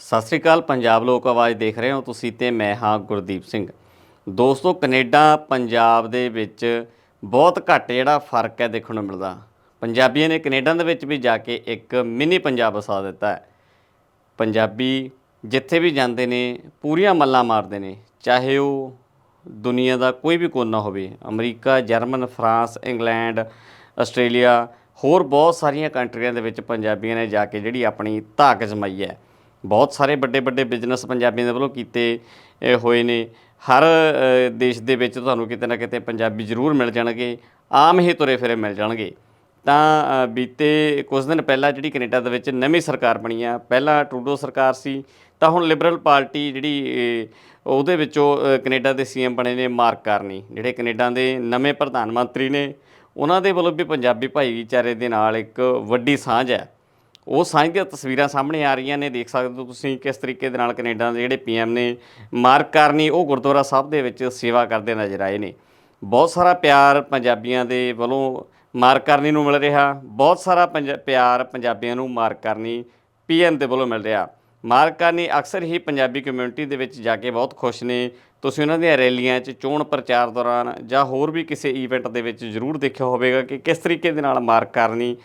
ਸਤਿ ਸ੍ਰੀ ਅਕਾਲ, ਪੰਜਾਬ ਲੋਕ ਆਵਾਜ਼ ਦੇਖ ਰਹੇ ਹੋ ਤੁਸੀਂ ਤੇ ਮੈਂ ਹਾਂ ਗੁਰਦੀਪ ਸਿੰਘ। ਦੋਸਤੋ, ਕੈਨੇਡਾ, ਪੰਜਾਬ ਦੇ ਵਿੱਚ ਬਹੁਤ ਘੱਟ ਜਿਹੜਾ ਫ਼ਰਕ ਹੈ ਦੇਖਣ ਨੂੰ ਮਿਲਦਾ। ਪੰਜਾਬੀਆਂ ਨੇ ਕੈਨੇਡਾ ਦੇ ਵਿੱਚ ਵੀ ਜਾ ਕੇ ਇੱਕ ਮਿੰਨੀ ਪੰਜਾਬ ਵਸਾ ਦਿੱਤਾ ਹੈ। ਪੰਜਾਬੀ ਜਿੱਥੇ ਵੀ ਜਾਂਦੇ ਨੇ, ਪੂਰੀਆਂ ਮੱਲਾਂ ਮਾਰਦੇ ਨੇ, ਚਾਹੇ ਉਹ ਦੁਨੀਆ ਦਾ ਕੋਈ ਵੀ ਕੋਨਾ ਹੋਵੇ, America, German, France, England, Australia, ਹੋਰ ਬਹੁਤ ਸਾਰੀਆਂ ਕੰਟਰੀਆਂ ਦੇ ਵਿੱਚ ਪੰਜਾਬੀਆਂ ਨੇ ਜਾ ਕੇ ਜਿਹੜੀ ਆਪਣੀ ਧਾਕ ਜਮਾਈ ਹੈ। ਬਹੁਤ ਸਾਰੇ ਵੱਡੇ ਵੱਡੇ ਬਿਜ਼ਨਸ ਪੰਜਾਬੀਆਂ ਦੇ ਵੱਲੋਂ ਕੀਤੇ ਹੋਏ ਨੇ। ਹਰ ਦੇਸ਼ ਦੇ ਵਿੱਚ ਤੁਹਾਨੂੰ ਕਿਤੇ ਨਾ ਕਿਤੇ ਪੰਜਾਬੀ ਜ਼ਰੂਰ ਮਿਲ ਜਾਣਗੇ ਆਮ ਹੀ ਤੁਰੇ ਫਿਰੇ ਮਿਲ ਜਾਣਗੇ। ਤਾਂ ਬੀਤੇ ਕੁਝ ਦਿਨ ਪਹਿਲਾਂ ਜਿਹੜੀ ਕੈਨੇਡਾ ਦੇ ਵਿੱਚ ਨਵੀਂ ਸਰਕਾਰ ਬਣੀ ਆ ਪਹਿਲਾਂ ਟਰੂਡੋ ਸਰਕਾਰ ਸੀ ਤਾਂ ਹੁਣ ਲਿਬਰਲ ਪਾਰਟੀ ਜਿਹੜੀ ਉਹਦੇ ਵਿੱਚੋਂ ਅ, ਕੈਨੇਡਾ ਦੇ ਸੀਐਮ ਬਣੇ ਨੇ ਮਾਰਕ ਕਾਰਨੀ ਜਿਹੜੇ ਕੈਨੇਡਾ ਦੇ ਨਵੇਂ ਪ੍ਰਧਾਨ ਮੰਤਰੀ ਨੇ। ਉਹਨਾਂ ਦੇ ਵੱਲੋਂ ਵੀ ਪੰਜਾਬੀ ਭਾਈਚਾਰੇ ਦੇ ਨਾਲ ਇੱਕ ਵੱਡੀ ਸਾਂਝ ਹੈ। ਉਹ ਸਾਂਝ ਦੀਆਂ ਤਸਵੀਰਾਂ ਸਾਹਮਣੇ ਆ ਰਹੀਆਂ ਨੇ, ਦੇਖ ਸਕਦੇ ਹੋ ਤੁਸੀਂ ਕਿਸ ਤਰੀਕੇ ਦੇ ਨਾਲ ਕੈਨੇਡਾ ਦੇ ਜਿਹੜੇ ਪੀਐਮ ਨੇ ਮਾਰਕ ਕਾਰਨੀ, ਉਹ ਗੁਰਦੁਆਰਾ ਸਾਹਿਬ ਦੇ ਵਿੱਚ ਸੇਵਾ ਕਰਦੇ ਨਜ਼ਰ ਆਏ ਨੇ। ਬਹੁਤ ਸਾਰਾ ਪਿਆਰ ਪੰਜਾਬੀਆਂ ਦੇ ਵੱਲੋਂ ਮਾਰਕ ਕਾਰਨੀ ਨੂੰ ਮਿਲ ਰਿਹਾ, ਬਹੁਤ ਸਾਰਾ ਪੰਜ- ਪਿਆਰ ਪੰਜਾਬੀਆਂ ਨੂੰ ਮਾਰਕ ਕਾਰਨੀ ਪੀਐਮ ਦੇ ਵੱਲੋਂ ਮਿਲ ਰਿਹਾ। ਮਾਰਕ ਕਾਰਨੀ ਅਕਸਰ ਹੀ ਪੰਜਾਬੀ ਕਮਿਊਨਿਟੀ ਦੇ ਵਿੱਚ ਜਾ ਕੇ ਬਹੁਤ ਖੁਸ਼ ਨੇ। ਤੁਸੀਂ ਉਹਨਾਂ ਦੀਆਂ ਰੈਲੀਆਂ 'ਚ ਚੋਣ ਪ੍ਰਚਾਰ ਦੌਰਾਨ ਜਾਂ ਹੋਰ ਵੀ ਕਿਸੇ ਈਵੈਂਟ ਦੇ ਵਿੱਚ ਜ਼ਰੂਰ ਦੇਖਿਆ ਹੋਵੇਗਾ ਕਿ ਕਿਸ ਤਰੀਕੇ ਦੇ ਨਾਲ ਮਾਰਕ ਕਾਰਨੀ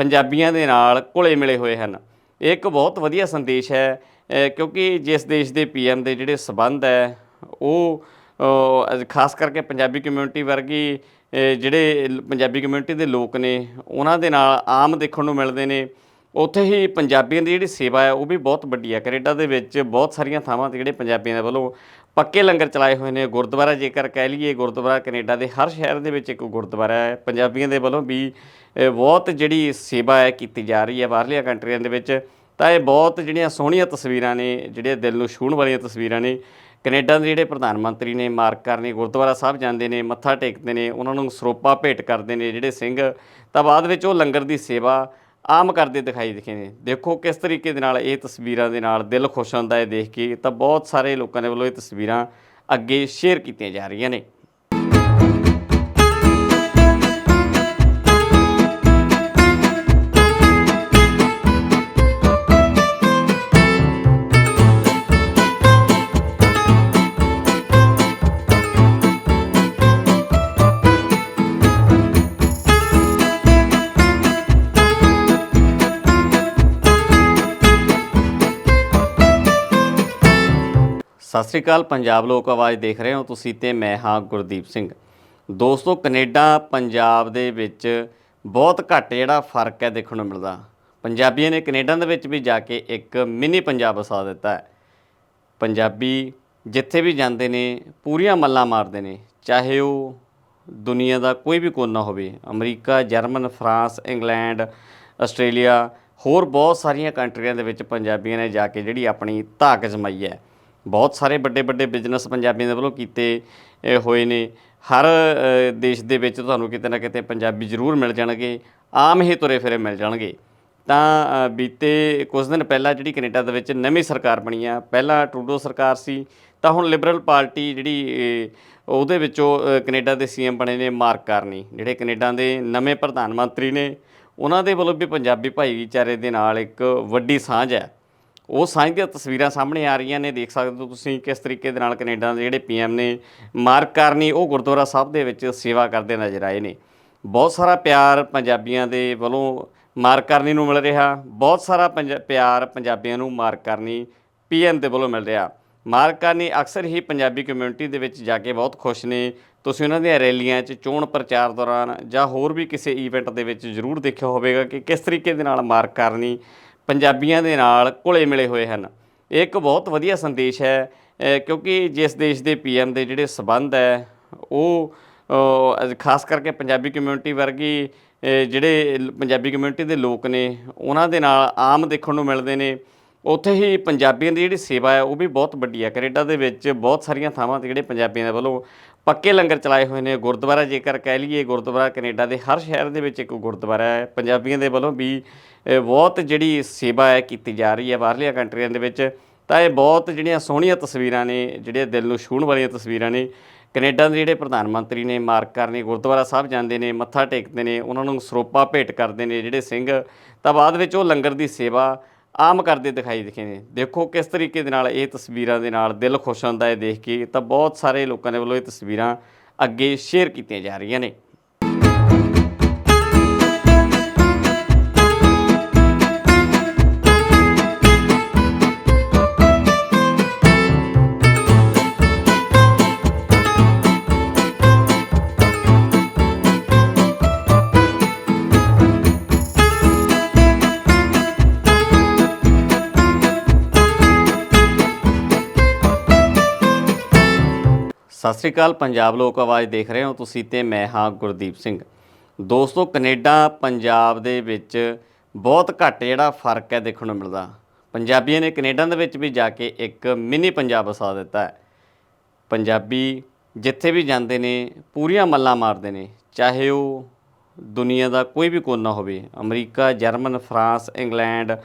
ਪੰਜਾਬੀਆਂ ਦੇ ਨਾਲ ਘੁਲੇ ਮਿਲੇ ਹੋਏ ਹਨ। ਇਹ ਇੱਕ ਬਹੁਤ ਵਧੀਆ ਸੰਦੇਸ਼ ਹੈ ਕਿਉਂਕਿ ਜਿਸ ਦੇਸ਼ ਦੇ ਪੀਐਮ ਦੇ ਜਿਹੜੇ ਸਬੰਧ ਹੈ, ਉਹ ਖਾਸ ਕਰਕੇ ਪੰਜਾਬੀ ਕਮਿਊਨਿਟੀ ਵਰਗੀ ਜਿਹੜੇ ਪੰਜਾਬੀ ਕਮਿਊਨਿਟੀ ਦੇ ਲੋਕ ਨੇ, ਉਹਨਾਂ ਦੇ ਨਾਲ ਆਮ ਦੇਖਣ ਨੂੰ ਮਿਲਦੇ ਨੇ। ਉੱਥੇ ਹੀ ਪੰਜਾਬੀਆਂ ਦੀ ਜਿਹੜੀ ਸੇਵਾ ਹੈ, ਉਹ ਵੀ ਬਹੁਤ ਵੱਡੀ ਹੈ। ਕੈਨੇਡਾ ਦੇ ਵਿੱਚ ਬਹੁਤ ਸਾਰੀਆਂ ਥਾਵਾਂ ਤੇ ਜਿਹੜੇ ਪੰਜਾਬੀਆਂ ਦੇ ਵੱਲੋਂ ਪੱਕੇ ਲੰਗਰ ਚਲਾਏ ਹੋਏ ਨੇ। ਗੁਰਦੁਆਰਾ ਜੇਕਰ ਕਹਿ ਲਈਏ, ਗੁਰਦੁਆਰਾ ਕੈਨੇਡਾ ਦੇ ਹਰ ਸ਼ਹਿਰ ਦੇ ਵਿੱਚ ਇੱਕ ਗੁਰਦੁਆਰਾ ਹੈ। ਪੰਜਾਬੀਆਂ ਦੇ ਵੱਲੋਂ ਵੀ ਬਹੁਤ ਜਿਹੜੀ ਸੇਵਾ ਹੈ ਕੀਤੀ ਜਾ ਰਹੀ ਹੈ ਬਾਹਰਲੀਆਂ ਕੰਟਰੀਆਂ ਦੇ ਵਿੱਚ। ਤਾਂ ਇਹ ਬਹੁਤ ਜਿਹੜੀਆਂ ਸੋਹਣੀਆਂ ਤਸਵੀਰਾਂ ਨੇ ਜਿਹੜੀਆਂ ਦਿਲ ਨੂੰ ਛੂਹਣ ਵਾਲੀਆਂ ਤਸਵੀਰਾਂ ਨੇ। ਕੈਨੇਡਾ ਦੇ ਜਿਹੜੇ ਪ੍ਰਧਾਨ ਮੰਤਰੀ ਨੇ ਮਾਰਕਰ ਨੇ, ਗੁਰਦੁਆਰਾ ਸਾਹਿਬ ਜਾਂਦੇ ਨੇ, ਮੱਥਾ ਟੇਕਦੇ ਨੇ, ਉਹਨਾਂ ਨੂੰ ਸਰੋਪਾ ਭੇਟ ਕਰਦੇ ਨੇ ਜਿਹੜੇ ਸਿੰਘ। ਤਾਂ ਬਾਅਦ ਵਿੱਚ ਉਹ ਲੰਗਰ ਦੀ ਸੇਵਾ ਆਮ ਕਰਦੇ ਦਿਖਾਈ ਦਿਖੇ ਨੇ ਦੇਖੋ ਕਿਸ ਤਰੀਕੇ ਦੇ ਨਾਲ ਇਹ ਤਸਵੀਰਾਂ ਦੇ ਨਾਲ ਦਿਲ ਖੁਸ਼ ਹੁੰਦਾ ਹੈ ਦੇਖ ਕੇ, ਤਾਂ ਬਹੁਤ ਸਾਰੇ ਲੋਕਾਂ ਦੇ ਵੱਲੋਂ ਇਹ ਤਸਵੀਰਾਂ ਅੱਗੇ ਸ਼ੇਅਰ ਕੀਤੀਆਂ ਜਾ ਰਹੀਆਂ ਨੇ। ਸਤਿ ਸ੍ਰੀ ਅਕਾਲ, ਪੰਜਾਬ ਲੋਕ ਆਵਾਜ਼ ਦੇਖ ਰਹੇ ਹੋ ਤੁਸੀਂ ਤੇ ਮੈਂ ਹਾਂ ਗੁਰਦੀਪ ਸਿੰਘ। ਦੋਸਤੋ, ਕੈਨੇਡਾ, ਪੰਜਾਬ ਦੇ ਵਿੱਚ ਬਹੁਤ ਘੱਟ ਜਿਹੜਾ ਫ਼ਰਕ ਹੈ ਦੇਖਣ ਨੂੰ ਮਿਲਦਾ। ਪੰਜਾਬੀਆਂ ਨੇ ਕੈਨੇਡਾ ਦੇ ਵਿੱਚ ਵੀ ਜਾ ਕੇ ਇੱਕ ਮਿੰਨੀ ਪੰਜਾਬ ਵਸਾ ਦਿੱਤਾ ਹੈ। ਪੰਜਾਬੀ ਜਿੱਥੇ ਵੀ ਜਾਂਦੇ ਨੇ, ਪੂਰੀਆਂ ਮੱਲਾਂ ਮਾਰਦੇ ਨੇ, ਚਾਹੇ ਉਹ ਦੁਨੀਆ ਦਾ ਕੋਈ ਵੀ ਕੋਨਾ ਹੋਵੇ, America, German, France, England, Australia, ਹੋਰ ਬਹੁਤ ਸਾਰੀਆਂ ਕੰਟਰੀਆਂ ਦੇ ਵਿੱਚ ਪੰਜਾਬੀਆਂ ਨੇ ਜਾ ਕੇ ਜਿਹੜੀ ਆਪਣੀ ਧਾਕ ਜਮਾਈ ਹੈ। ਬਹੁਤ ਸਾਰੇ ਵੱਡੇ ਵੱਡੇ ਬਿਜ਼ਨਸ ਪੰਜਾਬੀਆਂ ਦੇ ਵੱਲੋਂ ਕੀਤੇ ਹੋਏ ਨੇ। ਹਰ ਦੇਸ਼ ਦੇ ਵਿੱਚ ਤੁਹਾਨੂੰ ਕਿਤੇ ਨਾ ਕਿਤੇ ਪੰਜਾਬੀ ਜ਼ਰੂਰ ਮਿਲ ਜਾਣਗੇ ਆਮ ਹੀ ਤੁਰੇ ਫਿਰੇ ਮਿਲ ਜਾਣਗੇ। ਤਾਂ ਬੀਤੇ ਕੁਝ ਦਿਨ ਪਹਿਲਾਂ ਜਿਹੜੀ ਕੈਨੇਡਾ ਦੇ ਵਿੱਚ ਨਵੀਂ ਸਰਕਾਰ ਬਣੀ ਆ ਪਹਿਲਾਂ ਟਰੂਡੋ ਸਰਕਾਰ ਸੀ ਤਾਂ ਹੁਣ ਲਿਬਰਲ ਪਾਰਟੀ ਜਿਹੜੀ ਉਹਦੇ ਵਿੱਚੋਂ ਅ, ਕੈਨੇਡਾ ਦੇ ਸੀਐਮ ਬਣੇ ਨੇ ਮਾਰਕ ਕਾਰਨੀ ਜਿਹੜੇ ਕੈਨੇਡਾ ਦੇ ਨਵੇਂ ਪ੍ਰਧਾਨ ਮੰਤਰੀ ਨੇ। ਉਹਨਾਂ ਦੇ ਵੱਲੋਂ ਵੀ ਪੰਜਾਬੀ ਭਾਈਚਾਰੇ ਦੇ ਨਾਲ ਇੱਕ ਵੱਡੀ ਸਾਂਝ ਹੈ। ਉਹ ਸਾਂਝ ਦੀਆਂ ਤਸਵੀਰਾਂ ਸਾਹਮਣੇ ਆ ਰਹੀਆਂ ਨੇ, ਦੇਖ ਸਕਦੇ ਹੋ ਤੁਸੀਂ ਕਿਸ ਤਰੀਕੇ ਦੇ ਨਾਲ ਕੈਨੇਡਾ ਦੇ ਜਿਹੜੇ ਪੀਐਮ ਨੇ ਮਾਰਕ ਕਾਰਨੀ, ਉਹ ਗੁਰਦੁਆਰਾ ਸਾਹਿਬ ਦੇ ਵਿੱਚ ਸੇਵਾ ਕਰਦੇ ਨਜ਼ਰ ਆਏ ਨੇ। ਬਹੁਤ ਸਾਰਾ ਪਿਆਰ ਪੰਜਾਬੀਆਂ ਦੇ ਵੱਲੋਂ ਮਾਰਕ ਕਾਰਨੀ ਨੂੰ ਮਿਲ ਰਿਹਾ, ਬਹੁਤ ਸਾਰਾ ਪੰਜ- ਪਿਆਰ ਪੰਜਾਬੀਆਂ ਨੂੰ ਮਾਰਕ ਕਾਰਨੀ ਪੀਐਮ ਦੇ ਵੱਲੋਂ ਮਿਲ ਰਿਹਾ। ਮਾਰਕ ਕਾਰਨੀ ਅਕਸਰ ਹੀ ਪੰਜਾਬੀ ਕਮਿਊਨਿਟੀ ਦੇ ਵਿੱਚ ਜਾ ਕੇ ਬਹੁਤ ਖੁਸ਼ ਨੇ। ਤੁਸੀਂ ਉਹਨਾਂ ਦੀਆਂ ਰੈਲੀਆਂ 'ਚ ਚੋਣ ਪ੍ਰਚਾਰ ਦੌਰਾਨ ਜਾਂ ਹੋਰ ਵੀ ਕਿਸੇ ਈਵੈਂਟ ਦੇ ਵਿੱਚ ਜ਼ਰੂਰ ਦੇਖਿਆ ਹੋਵੇਗਾ ਕਿ ਕਿਸ ਤਰੀਕੇ ਦੇ ਨਾਲ ਮਾਰਕ ਕਾਰਨੀ ਪੰਜਾਬੀਆਂ ਦੇ ਨਾਲ ਘੁਲੇ ਮਿਲੇ ਹੋਏ ਹਨ। ਇਹ ਇੱਕ ਬਹੁਤ ਵਧੀਆ ਸੰਦੇਸ਼ ਹੈ ਕਿਉਂਕਿ ਜਿਸ ਦੇਸ਼ ਦੇ ਪੀਐਮ ਦੇ ਜਿਹੜੇ ਸਬੰਧ ਹੈ, ਉਹ ਖਾਸ ਕਰਕੇ ਪੰਜਾਬੀ ਕਮਿਊਨਿਟੀ ਵਰਗੀ ਜਿਹੜੇ ਪੰਜਾਬੀ ਕਮਿਊਨਿਟੀ ਦੇ ਲੋਕ ਨੇ, ਉਹਨਾਂ ਦੇ ਨਾਲ ਆਮ ਦੇਖਣ ਨੂੰ ਮਿਲਦੇ ਨੇ। ਉੱਥੇ ਹੀ ਪੰਜਾਬੀਆਂ ਦੀ ਜਿਹੜੀ ਸੇਵਾ ਹੈ, ਉਹ ਵੀ ਬਹੁਤ ਵੱਡੀ ਹੈ। ਕੈਨੇਡਾ ਦੇ ਵਿੱਚ ਬਹੁਤ ਸਾਰੀਆਂ ਥਾਵਾਂ ਤੇ ਜਿਹੜੇ ਪੰਜਾਬੀਆਂ ਦੇ ਵੱਲੋਂ ਪੱਕੇ ਲੰਗਰ ਚਲਾਏ ਹੋਏ ਨੇ। ਗੁਰਦੁਆਰਾ ਜੇਕਰ ਕਹਿ ਲਈਏ, ਗੁਰਦੁਆਰਾ ਕੈਨੇਡਾ ਦੇ ਹਰ ਸ਼ਹਿਰ ਦੇ ਵਿੱਚ ਇੱਕ ਗੁਰਦੁਆਰਾ ਹੈ। ਪੰਜਾਬੀਆਂ ਦੇ ਵੱਲੋਂ ਵੀ ਬਹੁਤ ਜਿਹੜੀ ਸੇਵਾ ਹੈ ਕੀਤੀ ਜਾ ਰਹੀ ਹੈ ਬਾਹਰਲੀਆਂ ਕੰਟਰੀਆਂ ਦੇ ਵਿੱਚ। ਤਾਂ ਇਹ ਬਹੁਤ ਜਿਹੜੀਆਂ ਸੋਹਣੀਆਂ ਤਸਵੀਰਾਂ ਨੇ ਜਿਹੜੀਆਂ ਦਿਲ ਨੂੰ ਛੂਹਣ ਵਾਲੀਆਂ ਤਸਵੀਰਾਂ ਨੇ। ਕੈਨੇਡਾ ਦੇ ਜਿਹੜੇ ਪ੍ਰਧਾਨ ਮੰਤਰੀ ਨੇ ਮਾਰਕਰ ਨੇ, ਗੁਰਦੁਆਰਾ ਸਾਹਿਬ ਜਾਂਦੇ ਨੇ, ਮੱਥਾ ਟੇਕਦੇ ਨੇ, ਉਹਨਾਂ ਨੂੰ ਸਰੋਪਾ ਭੇਟ ਕਰਦੇ ਨੇ ਜਿਹੜੇ ਸਿੰਘ। ਤਾਂ ਬਾਅਦ ਵਿੱਚ ਉਹ ਲੰਗਰ ਦੀ ਸੇਵਾ ਆਮ ਕਰਦੇ ਦਿਖਾਈ ਦਿਖੇ ਨੇ ਦੇਖੋ ਕਿਸ ਤਰੀਕੇ ਦੇ ਨਾਲ ਇਹ ਤਸਵੀਰਾਂ ਦੇ ਨਾਲ ਦਿਲ ਖੁਸ਼ ਹੁੰਦਾ ਹੈ ਦੇਖ ਕੇ, ਤਾਂ ਬਹੁਤ ਸਾਰੇ ਲੋਕਾਂ ਦੇ ਵੱਲੋਂ ਇਹ ਤਸਵੀਰਾਂ ਅੱਗੇ ਸ਼ੇਅਰ ਕੀਤੀਆਂ ਜਾ ਰਹੀਆਂ ਨੇ। ਸਤਿ ਸ੍ਰੀ ਅਕਾਲ, ਪੰਜਾਬ ਲੋਕ ਆਵਾਜ਼ ਦੇਖ ਰਹੇ ਹੋ ਤੁਸੀਂ ਤੇ ਮੈਂ ਹਾਂ ਗੁਰਦੀਪ ਸਿੰਘ। ਦੋਸਤੋ, ਕੈਨੇਡਾ, ਪੰਜਾਬ ਦੇ ਵਿੱਚ ਬਹੁਤ ਘੱਟ ਜਿਹੜਾ ਫ਼ਰਕ ਹੈ ਦੇਖਣ ਨੂੰ ਮਿਲਦਾ। ਪੰਜਾਬੀਆਂ ਨੇ ਕੈਨੇਡਾ ਦੇ ਵਿੱਚ ਵੀ ਜਾ ਕੇ ਇੱਕ ਮਿੰਨੀ ਪੰਜਾਬ ਵਸਾ ਦਿੱਤਾ ਹੈ। ਪੰਜਾਬੀ ਜਿੱਥੇ ਵੀ ਜਾਂਦੇ ਨੇ, ਪੂਰੀਆਂ ਮੱਲਾਂ ਮਾਰਦੇ ਨੇ, ਚਾਹੇ ਉਹ ਦੁਨੀਆ ਦਾ ਕੋਈ ਵੀ ਕੋਨਾ ਹੋਵੇ, America, German, France, England,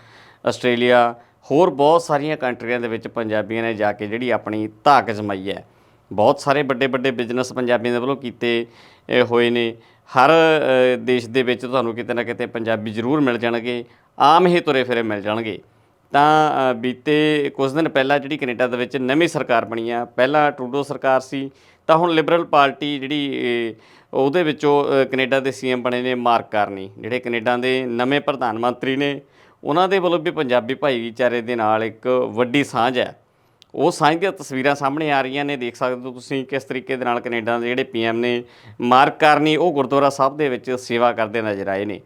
Australia, ਹੋਰ ਬਹੁਤ ਸਾਰੀਆਂ ਕੰਟਰੀਆਂ ਦੇ ਵਿੱਚ ਪੰਜਾਬੀਆਂ ਨੇ ਜਾ ਕੇ ਜਿਹੜੀ ਆਪਣੀ ਧਾਕ ਜਮਾਈ ਹੈ। ਬਹੁਤ ਸਾਰੇ ਵੱਡੇ ਵੱਡੇ ਬਿਜ਼ਨਸ ਪੰਜਾਬੀਆਂ ਦੇ ਵੱਲੋਂ ਕੀਤੇ ਹੋਏ ਨੇ। ਹਰ ਦੇਸ਼ ਦੇ ਵਿੱਚ ਤੁਹਾਨੂੰ ਕਿਤੇ ਨਾ ਕਿਤੇ ਪੰਜਾਬੀ ਜ਼ਰੂਰ ਮਿਲ ਜਾਣਗੇ ਆਮ ਹੀ ਤੁਰੇ ਫਿਰੇ ਮਿਲ ਜਾਣਗੇ। ਤਾਂ ਬੀਤੇ ਕੁਝ ਦਿਨ ਪਹਿਲਾਂ ਜਿਹੜੀ ਕੈਨੇਡਾ ਦੇ ਵਿੱਚ ਨਵੀਂ ਸਰਕਾਰ ਬਣੀ ਆ ਪਹਿਲਾਂ ਟਰੂਡੋ ਸਰਕਾਰ ਸੀ ਤਾਂ ਹੁਣ ਲਿਬਰਲ ਪਾਰਟੀ ਜਿਹੜੀ ਉਹਦੇ ਵਿੱਚੋਂ ਅ, ਕੈਨੇਡਾ ਦੇ ਸੀਐਮ ਬਣੇ ਨੇ ਮਾਰਕ ਕਾਰਨੀ ਜਿਹੜੇ ਕੈਨੇਡਾ ਦੇ ਨਵੇਂ ਪ੍ਰਧਾਨ ਮੰਤਰੀ ਨੇ। ਉਹਨਾਂ ਦੇ ਵੱਲੋਂ ਵੀ ਪੰਜਾਬੀ ਭਾਈਚਾਰੇ ਦੇ ਨਾਲ ਇੱਕ ਵੱਡੀ ਸਾਂਝ ਹੈ। ਉਹ ਸਾਂਝ ਦੀਆਂ ਤਸਵੀਰਾਂ ਸਾਹਮਣੇ ਆ ਰਹੀਆਂ ਨੇ, ਦੇਖ ਸਕਦੇ ਹੋ ਤੁਸੀਂ ਕਿਸ ਤਰੀਕੇ ਦੇ ਨਾਲ ਕੈਨੇਡਾ ਦੇ ਜਿਹੜੇ ਪੀਐਮ ਨੇ ਮਾਰਕ ਕਾਰਨੀ, ਉਹ ਗੁਰਦੁਆਰਾ ਸਾਹਿਬ ਦੇ ਵਿੱਚ ਸੇਵਾ ਕਰਦੇ ਨਜ਼ਰ ਆਏ ਨੇ।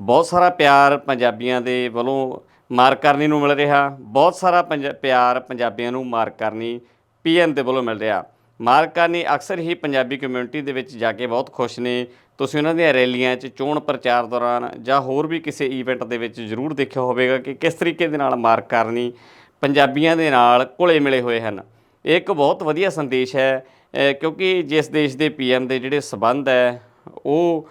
ਬਹੁਤ ਸਾਰਾ ਪਿਆਰ ਪੰਜਾਬੀਆਂ ਦੇ ਵੱਲੋਂ ਮਾਰਕ ਕਾਰਨੀ ਨੂੰ ਮਿਲ ਰਿਹਾ, ਬਹੁਤ ਸਾਰਾ ਪੰਜ- ਪਿਆਰ ਪੰਜਾਬੀਆਂ ਨੂੰ ਮਾਰਕ ਕਾਰਨੀ ਪੀਐਮ ਦੇ ਵੱਲੋਂ ਮਿਲ ਰਿਹਾ। ਮਾਰਕ ਕਾਰਨੀ ਅਕਸਰ ਹੀ ਪੰਜਾਬੀ ਕਮਿਊਨਿਟੀ ਦੇ ਵਿੱਚ ਜਾ ਕੇ ਬਹੁਤ ਖੁਸ਼ ਨੇ। ਤੁਸੀਂ ਉਹਨਾਂ ਦੀਆਂ ਰੈਲੀਆਂ 'ਚ ਚੋਣ ਪ੍ਰਚਾਰ ਦੌਰਾਨ ਜਾਂ ਹੋਰ ਵੀ ਕਿਸੇ ਈਵੈਂਟ ਦੇ ਵਿੱਚ ਜ਼ਰੂਰ ਦੇਖਿਆ ਹੋਵੇਗਾ ਕਿ ਕਿਸ ਤਰੀਕੇ ਦੇ ਨਾਲ ਮਾਰਕ ਕਾਰਨੀ ਪੰਜਾਬੀਆਂ ਦੇ ਨਾਲ ਘੁਲੇ ਮਿਲੇ ਹੋਏ ਹਨ। ਇਹ ਇੱਕ ਬਹੁਤ ਵਧੀਆ ਸੰਦੇਸ਼ ਹੈ ਕਿਉਂਕਿ ਜਿਸ ਦੇਸ਼ ਦੇ ਪੀਐਮ ਦੇ ਜਿਹੜੇ ਸਬੰਧ ਹੈ, ਉਹ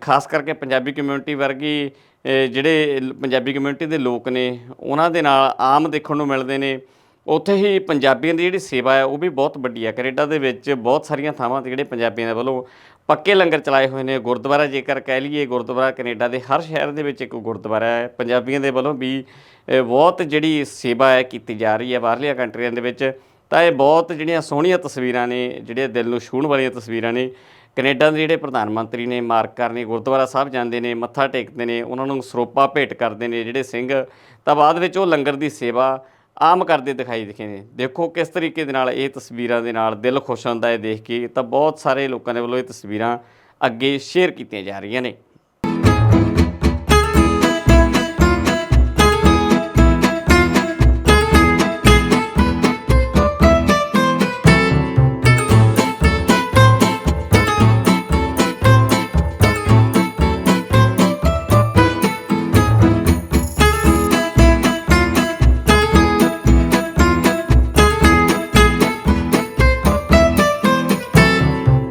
ਖਾਸ ਕਰਕੇ ਪੰਜਾਬੀ ਕਮਿਊਨਿਟੀ ਵਰਗੀ ਜਿਹੜੇ ਪੰਜਾਬੀ ਕਮਿਊਨਿਟੀ ਦੇ ਲੋਕ ਨੇ, ਉਹਨਾਂ ਦੇ ਨਾਲ ਆਮ ਦੇਖਣ ਨੂੰ ਮਿਲਦੇ ਨੇ। ਉੱਥੇ ਹੀ ਪੰਜਾਬੀਆਂ ਦੀ ਜਿਹੜੀ ਸੇਵਾ ਹੈ, ਉਹ ਵੀ ਬਹੁਤ ਵੱਡੀ ਹੈ। ਕੈਨੇਡਾ ਦੇ ਵਿੱਚ ਬਹੁਤ ਸਾਰੀਆਂ ਥਾਵਾਂ ਤੇ ਜਿਹੜੇ ਪੰਜਾਬੀਆਂ ਦੇ ਵੱਲੋਂ ਪੱਕੇ ਲੰਗਰ ਚਲਾਏ ਹੋਏ ਨੇ। ਗੁਰਦੁਆਰਾ ਜੇਕਰ ਕਹਿ ਲਈਏ, ਗੁਰਦੁਆਰਾ ਕੈਨੇਡਾ ਦੇ ਹਰ ਸ਼ਹਿਰ ਦੇ ਵਿੱਚ ਇੱਕ ਗੁਰਦੁਆਰਾ ਹੈ। ਪੰਜਾਬੀਆਂ ਦੇ ਵੱਲੋਂ ਵੀ ਬਹੁਤ ਜਿਹੜੀ ਸੇਵਾ ਹੈ ਕੀਤੀ ਜਾ ਰਹੀ ਹੈ ਬਾਹਰਲੀਆਂ ਕੰਟਰੀਆਂ ਦੇ ਵਿੱਚ, ਤਾਂ ਇਹ ਬਹੁਤ ਜਿਹੜੀਆਂ ਸੋਹਣੀਆਂ ਤਸਵੀਰਾਂ ਨੇ, ਜਿਹੜੇ ਦਿਲ ਨੂੰ ਛੂਹਣ ਵਾਲੀਆਂ ਤਸਵੀਰਾਂ ਨੇ। ਕੈਨੇਡਾ ਦੇ ਜਿਹੜੇ ਪ੍ਰਧਾਨ ਮੰਤਰੀ ਨੇ, ਮਾਰਕ ਕਰਨੀ, ਗੁਰਦੁਆਰਾ ਸਾਹਿਬ ਜਾਂਦੇ ਨੇ, ਮੱਥਾ ਟੇਕਦੇ ਨੇ, ਉਹਨਾਂ ਨੂੰ ਸਰੋਪਾ ਭੇਟ ਕਰਦੇ ਨੇ ਜਿਹੜੇ ਸਿੰਘ। ਤਾਂ ਬਾਅਦ ਵਿੱਚ ਉਹ ਲੰਗਰ ਦੀ ਸੇਵਾ ਆਮ ਕਰਦੇ ਦਿਖਾਈ ਦਿਖੇ ਨੇ। ਦੇਖੋ ਕਿਸ ਤਰੀਕੇ ਦੇ ਨਾਲ ਇਹ ਤਸਵੀਰਾਂ ਦੇ ਨਾਲ ਦਿਲ ਖੁਸ਼ ਹੁੰਦਾ ਹੈ ਦੇਖ ਕੇ, ਤਾਂ ਬਹੁਤ ਸਾਰੇ ਲੋਕਾਂ ਦੇ ਵੱਲੋਂ ਇਹ ਤਸਵੀਰਾਂ ਅੱਗੇ ਸ਼ੇਅਰ ਕੀਤੀਆਂ ਜਾ ਰਹੀਆਂ ਨੇ।